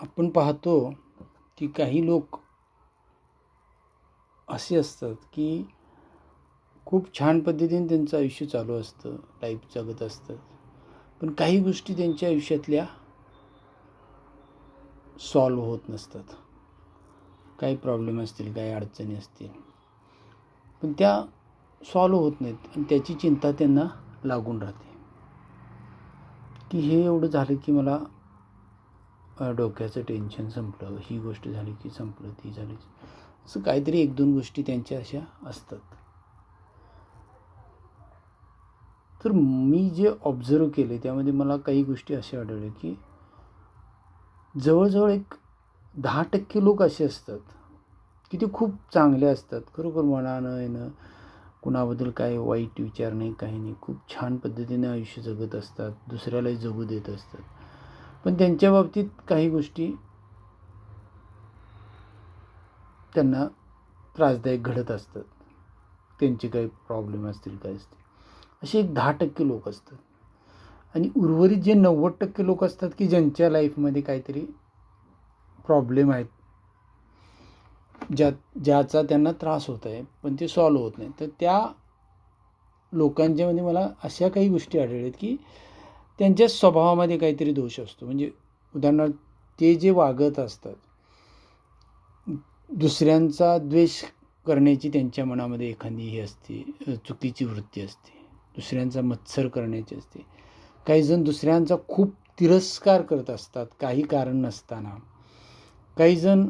आपण पाहतो की काही लोक असे असतात की खूप छान पद्धतीने त्यांचं आयुष्य चालू असतं लाईफ जगत असतात. पण काही गोष्टी त्यांच्या आयुष्यातल्या सॉल्व होत नसतात. काही प्रॉब्लेम असतील काही अडचणी असतील. पण त्या सॉल्व होत नाहीत आणि त्याची चिंता त्यांना लागून राहते. की हे एवढं झालं की मला डोक्याचं टेन्शन संपलं ही गोष्ट झाली की संपलं ती झाली. असं काहीतरी एक दोन गोष्टी त्यांच्या अशा असतात. तर मी जे ऑब्झर्व केले त्यामध्ये मला काही गोष्टी अशा आढळल्या की जवळजवळ एक दहा टक्के लोक असे असतात की ते खूप चांगले असतात. खरोखर मनानं येणं कुणाबद्दल काय वाईट विचार नाही काही नाही. खूप छान पद्धतीने आयुष्य जगत असतात दुसऱ्यालाही जगू देत असतात. पण त्यांच्या बाबतीत काही गोष्टी त्यांना त्रासदायक घडत असतात. त्यांचे काही प्रॉब्लेम असतील काय असतील. असे एक दहा टक्के लोक असतात. आणि उर्वरित जे नव्वद टक्के लोक असतात की ज्यांच्या लाईफमध्ये काहीतरी प्रॉब्लेम आहेत ज्या ज्याचा त्यांना त्रास होत आहे पण ते सॉल्व होत नाही. तर त्या लोकांच्यामध्ये मला अशा काही गोष्टी आढळल्यात की त्यांच्या स्वभावामध्ये काहीतरी दोष असतो. म्हणजे उदाहरणार्थ ते जे वागत असतात दुसऱ्यांचा द्वेष करण्याची त्यांच्या मनामध्ये एखादी ही असते चुकीची वृत्ती असते. दुसऱ्यांचा मत्सर करण्याची असते. काही जण दुसऱ्यांचा खूप तिरस्कार करत असतात काही कारण नसताना. काही जण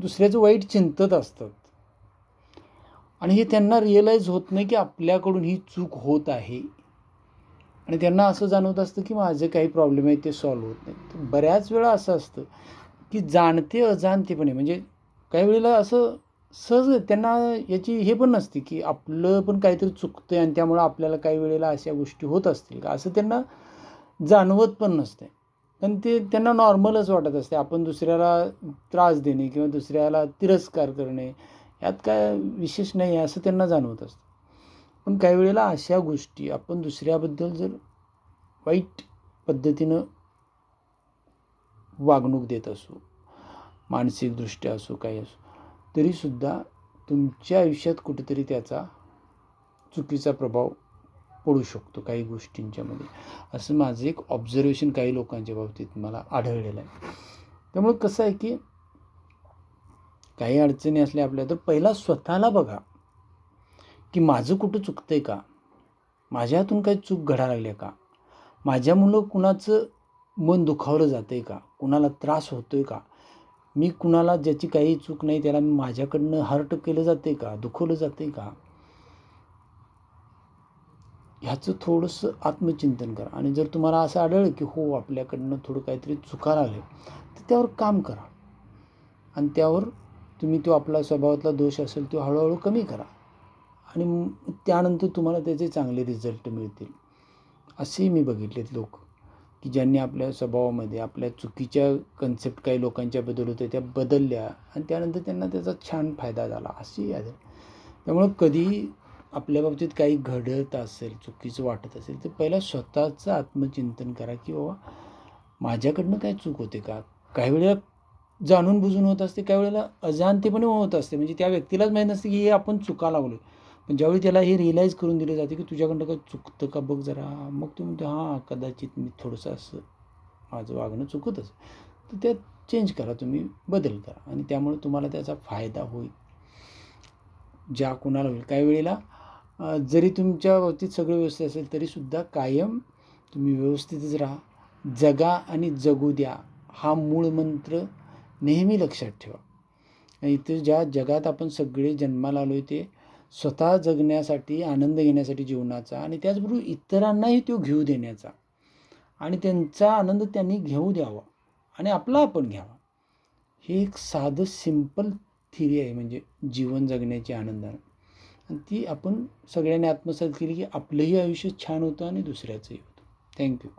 दुसऱ्याचं वाईट चिंतत असतात. आणि हे त्यांना रिअलाईज होत नाही की आपल्याकडून ही चूक होत आहे. आणि त्यांना असं जाणवत असतं की माझे काही प्रॉब्लेम आहेत ते सॉल्व्ह होत नाहीत. तर बऱ्याच वेळा असं असतं की जाणते अजाणतेपणे म्हणजे काही वेळेला असं सहज त्यांना याची हे पण नसते की आपलं पण काहीतरी चुकतं आहे आणि त्यामुळं आपल्याला काही वेळेला अशा गोष्टी होत असतील का? असं त्यांना जाणवत पण नसते पण ते त्यांना नॉर्मलच वाटत असते आपण दुसऱ्याला त्रास देणे किंवा दुसऱ्याला तिरस्कार करणे यात काय विशेष नाही आहे असं त्यांना जाणवत असतं. पण काही वेळेला अशा गोष्टी आपण दुसऱ्याबद्दल जर वाईट पद्धतीनं वागणूक देत असू मानसिकदृष्ट्या असो काही असो तरीसुद्धा तुमच्या आयुष्यात कुठेतरी त्याचा चुकीचा प्रभाव पडू शकतो काही गोष्टींच्यामध्ये. असं माझं एक ऑब्झर्वेशन काही लोकांच्या बाबतीत मला आढळलेलं आहे. त्यामुळे कसं आहे की काही अडचणी असल्या आपल्या तर पहिला स्वतःला बघा. की माझं कुठं चुकतं आहे का? माझ्या हातून काही चूक घडा लागल्या का? माझ्यामुळं कुणाचं मन दुखावलं जातं आहे का? कुणाला त्रास होतो आहे का? मी कुणाला ज्याची काही चूक नाही त्याला माझ्याकडनं हर्ट केलं जाते का? दुखवलं जातं आहे का? ह्याचं थोडंसं आत्मचिंतन करा. आणि जर तुम्हाला असं आढळलं की हो आपल्याकडनं थोडं काहीतरी चुका लागले तर त्यावर काम करा. आणि त्यावर तुम्ही तो आपला स्वभावातला दोष असेल तो हळूहळू कमी करा. आणि त्यानंतर तुम्हाला त्याचे चांगले रिझल्ट मिळतील. असेही मी बघितलेत लोक की ज्यांनी आपल्या स्वभावामध्ये आपल्या चुकीच्या कन्सेप्ट काही लोकांच्या बदल होत्या त्या बदलल्या आणि त्यानंतर त्यांना त्याचा छान फायदा झाला. असेही आहे. त्यामुळं कधी आपल्या बाबतीत काही घडत असेल चुकीचं वाटत असेल तर पहिला स्वतःचं आत्मचिंतन करा की बाबा माझ्याकडनं काय चूक होते का? काही वेळेला जाणून बुजून होत असते काही वेळेला अजाणतेपणे होत असते. म्हणजे त्या व्यक्तीलाच माहीत नसते की हे आपण चुका लागलो पण ज्यावेळी त्याला हे रिअलाईज करून दिलं जाते की तुझ्याकडनं काही चुकतं का बघ जरा मग ते म्हणतो हां कदाचित मी थोडंसं असं माझं वागणं चुकतच. तर त्यात चेंज करा तुम्ही बदल करा आणि त्यामुळे तुम्हाला त्याचा फायदा होईल. ज्या कुणाला होईल. काही वेळेला जरी तुमच्या बाबतीत सगळं व्यवस्थित असेल तरीसुद्धा कायम तुम्ही व्यवस्थितच राहा. जगा आणि जगू द्या. हा मूळ मंत्र नेहमी लक्षात ठेवा. आणि इथं ज्या जगात आपण सगळे जन्माला आलो आहे ते स्वतः जगण्यासाठी आनंद घेण्यासाठी जीवनाचा आणि त्याचबरोबर इतरांनाही तो घेऊ देण्याचा. आणि त्यांचा आनंद त्यांनी घेऊ द्यावा आणि आपला आपण घ्यावा. हे एक साधं सिंपल थिरी आहे म्हणजे जीवन जगण्याची आनंदानं. आणि ती आपण सगळ्यांनी आत्मसात केली की आपलंही आयुष्य छान होतं आणि दुसऱ्याचंही होतं. थँक्यू